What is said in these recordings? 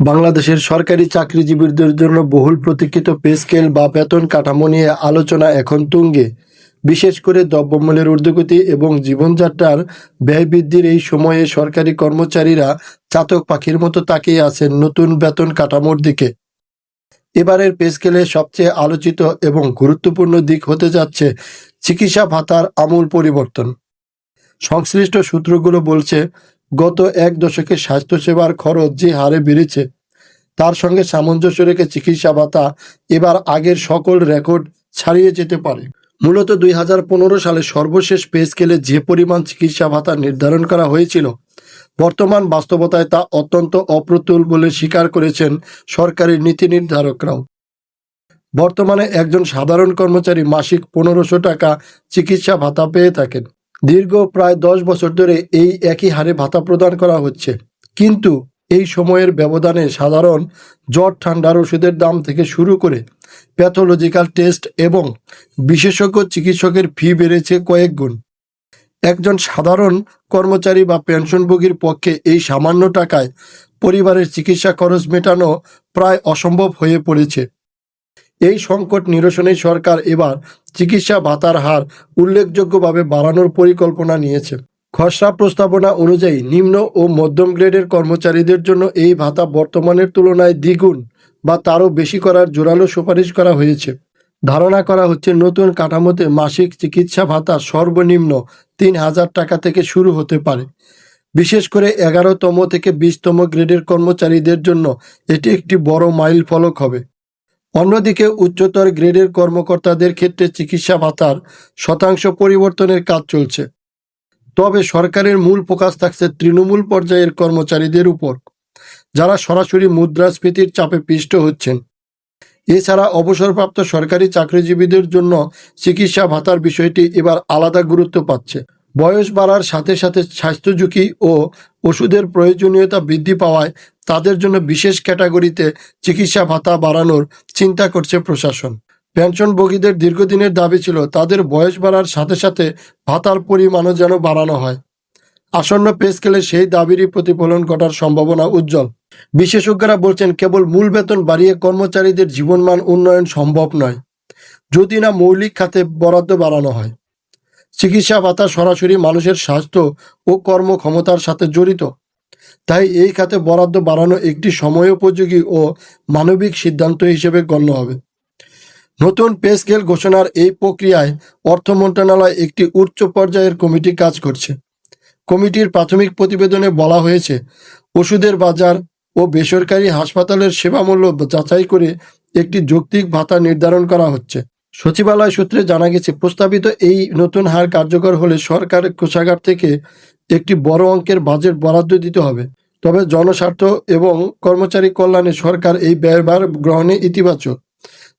বাংলাদেশের সরকারি চাকরিজীবীদের জন্য বহুল প্রতীক্ষিত পে স্কেল বা বেতন কাঠামো নিয়ে আলোচনা এখন তুঙ্গে। বিশেষ করে দ্রব্যমূল্যের ঊর্ধ্বগতি এবং জীবনযাত্রার ব্যয় বৃদ্ধির এই সময়ে সরকারি কর্মচারীরা চাতক পাখির মতো তাকিয়ে আছেন নতুন বেতন কাঠামোর দিকে। এবারের পে স্কেলে সবচেয়ে আলোচিত এবং গুরুত্বপূর্ণ দিক হতে যাচ্ছে চিকিৎসা ভাতার আমূল পরিবর্তন। সংশ্লিষ্ট সূত্রগুলো বলছে গত এক দশকে স্বাস্থ্যসেবার খরচ যে হারে বেড়েছে, তার সঙ্গে সামঞ্জস্য রেখে চিকিৎসা ভাতা এবার আগের সকল রেকর্ড ছাড়িয়ে যেতে পারে। মূলত দুই হাজার পনেরো সালে সর্বশেষ পে স্কেলে যে পরিমাণ চিকিৎসা ভাতা নির্ধারণ করা হয়েছিল, বর্তমান বাস্তবতায় তা অত্যন্ত অপ্রতুল বলে স্বীকার করেছেন সরকারি নীতি নির্ধারকরাও। বর্তমানে একজন সাধারণ কর্মচারী মাসিক পনেরোশো টাকা চিকিৎসা ভাতা পেয়ে থাকেন। দীর্ঘ প্রায় দশ বছর ধরে এই একই হারে ভাতা প্রদান করা হচ্ছে। কিন্তু এই সময়ের ব্যবধানে সাধারণ জ্বর, ঠান্ডার ওষুধের দাম থেকে শুরু করে প্যাথোলজিক্যাল টেস্ট এবং বিশেষজ্ঞ চিকিৎসকের ফি বেড়েছে কয়েক গুণ। একজন সাধারণ কর্মচারী বা পেনশনভোগীর পক্ষে এই সামান্য টাকায় পরিবারের চিকিৎসা খরচ মেটানো প্রায় অসম্ভব হয়ে পড়েছে। এই সংকট নিরসনে সরকার এবার চিকিৎসা ভাতার হার উল্লেখযোগ্যভাবে বাড়ানোর পরিকল্পনা নিয়েছে। খসড়া প্রস্তাবনা অনুযায়ী নিম্ন ও মধ্যম গ্রেডের কর্মচারীদের জন্য এই ভাতা বর্তমানের তুলনায় দ্বিগুণ বা তারও বেশি করার জোরালো সুপারিশ করা হয়েছে। ধারণা করা হচ্ছে নতুন কাঠামোতে মাসিক চিকিৎসা ভাতা সর্বনিম্ন তিন হাজার টাকা থেকে শুরু হতে পারে। বিশেষ করে এগারোতম থেকে বিশতম গ্রেডের কর্মচারীদের জন্য এটি একটি বড় মাইল ফলক হবে। অন্যদিকে উচ্চতর গ্রেডের কর্মকর্তাদের ক্ষেত্রে চিকিৎসা ভাতার শতাংশ পরিবর্তনের কাজ চলছে। তবে সরকারের মূল ফোকাস থাকছে তৃণমূল পর্যায়ের কর্মচারীদের উপর, যারা সরাসরি মুদ্রাস্ফীতির চাপে পিষ্ট হচ্ছেন। এছাড়া অবসরপ্রাপ্ত সরকারি চাকরিজীবীদের জন্য চিকিৎসা ভাতার বিষয়টি এবার আলাদা গুরুত্ব পাচ্ছে। বয়স বাড়ার সাথে সাথে স্বাস্থ্য ঝুঁকি ও ওষুধের প্রয়োজনীয়তা বৃদ্ধি পাওয়ায় তাদের জন্য বিশেষ ক্যাটাগরিতে চিকিৎসা ভাতা বাড়ানোর চিন্তা করছে প্রশাসন। পেনশনভোগীদের দীর্ঘদিনের দাবি ছিল, তাদের বয়স বাড়ার সাথে সাথে ভাতার পরিমাণও যেন বাড়ানো হয়। আসন্ন পে স্কেলে সেই দাবিরই প্রতিফলন ঘটার সম্ভাবনা উজ্জ্বল। বিশেষজ্ঞরা বলছেন, কেবল মূল বেতন বাড়িয়ে কর্মচারীদের জীবনমান উন্নয়ন সম্ভব নয়, যদি না মৌলিক খাতে বরাদ্দ বাড়ানো হয়। চিকিৎসা ভাতা সরাসরি মানুষের স্বাস্থ্য ও কর্মক্ষমতার সাথে জড়িত। তাই এই খাতে বরাদ্দ বাড়ানো একটি সময়োপযোগী ও মানবিক সিদ্ধান্ত হিসেবে গণ্য হবে। নতুন পে স্কেল ঘোষণার এই প্রক্রিয়ায় অর্থ মন্ত্রণালয় একটি উচ্চ পর্যায়ের কমিটি কাজ করছে। কমিটির প্রাথমিক প্রতিবেদনে বলা হয়েছে, ওষুধের বাজার ও বেসরকারি হাসপাতালের সেবামূল্য যাচাই করে একটি যৌক্তিক ভাতা নির্ধারণ করা হচ্ছে। সচিবালয় সূত্রে জানা গেছে, প্রস্তাবিত এই নতুন হার কার্যকর হলে সরকার কোষাগার থেকে একটি বড় অঙ্কের বাজেট বরাদ্দ দিতে হবে। তবে জনস্বার্থ এবং কর্মচারী কল্যাণে সরকার এই ব্যয়ভার গ্রহণে ইতিবাচক।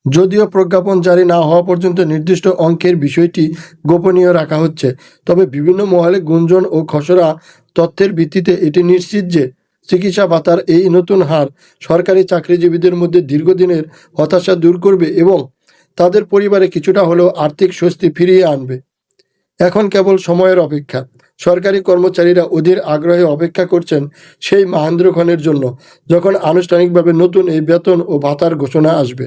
যদিও প্রজ্ঞাপন জারি না হওয়া পর্যন্ত নির্দিষ্ট অঙ্কের বিষয়টি গোপনীয় রাখা হচ্ছে, তবে বিভিন্ন মহলে গুঞ্জন ও খসড়া তথ্যের ভিত্তিতে এটি নিশ্চিত যে চিকিৎসা ভাতার এই নতুন হার সরকারি চাকরিজীবীদের মধ্যে দীর্ঘদিনের হতাশা দূর করবে এবং তাদের পরিবারে কিছুটা হলেও আর্থিক স্বস্তি ফিরিয়ে আনবে। এখন কেবল সময়ের অপেক্ষা। সরকারি কর্মচারীরা অধীর আগ্রহে অপেক্ষা করছেন সেই মাহেন্দ্র খানের জন্য, যখন আনুষ্ঠানিকভাবে নতুন এই বেতন ও ভাতার ঘোষণা আসবে।